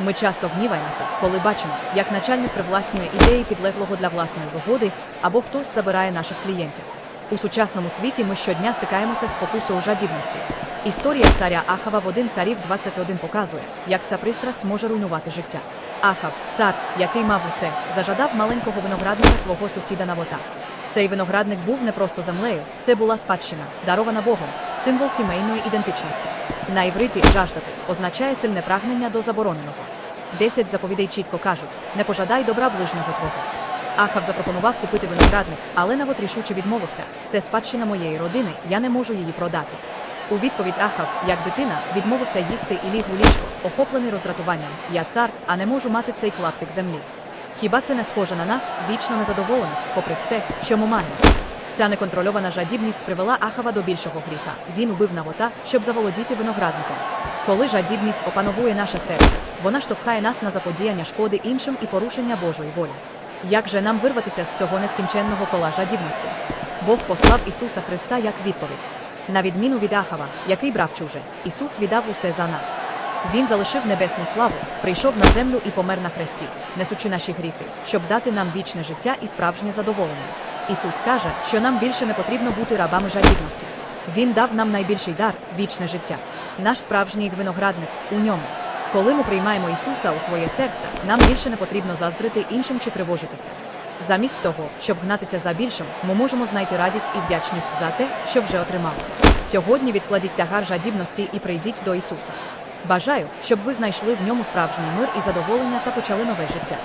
Ми часто гніваємося, коли бачимо, як начальник привласнює ідеї підлеглого для власної вигоди або хтось забирає наших клієнтів. У сучасному світі ми щодня стикаємося з спокусою жадібності. Історія царя Ахава в один царів 21 показує, як ця пристрасть може руйнувати життя. Ахав, цар, який мав усе, зажадав маленького виноградника свого сусіда Навота. Цей виноградник був не просто землею, це була спадщина, дарована Богом, символ сімейної ідентичності. На івриті жаждати означає сильне прагнення до забороненого. Десять заповідей чітко кажуть: не пожадай добра ближнього твого. Ахав запропонував купити виноградник, але Навот рішуче відмовився. Це спадщина моєї родини, я не можу її продати. У відповідь Ахав, як дитина, відмовився їсти і ліг у ліжко, охоплений роздратуванням. Я цар, а не можу мати цей клаптик землі. Хіба це не схоже на нас, вічно незадоволених, попри все, що ми маємо? Ця неконтрольована жадібність привела Ахава до більшого гріха. Він убив Навота, щоб заволодіти виноградником. Коли жадібність опановує наше серце, вона штовхає нас на заподіяння шкоди іншим і порушення Божої волі. Як же нам вирватися з цього нескінченного кола жадібності? Бог послав Ісуса Христа як відповідь. На відміну від Ахава, який брав чуже, Ісус віддав усе за нас. Він залишив небесну славу, прийшов на землю і помер на хресті, несучи наші гріхи, щоб дати нам вічне життя і справжнє задоволення. Ісус каже, що нам більше не потрібно бути рабами жадібності. Він дав нам найбільший дар вічне життя. Наш справжній виноградник у ньому. Коли ми приймаємо Ісуса у своє серце, нам більше не потрібно заздрити іншим чи тривожитися. Замість того, щоб гнатися за більшим, ми можемо знайти радість і вдячність за те, що вже отримали. Сьогодні відкладіть тягар жадібності і прийдіть до Ісуса. Бажаю, щоб ви знайшли в ньому справжній мир і задоволення та почали нове життя.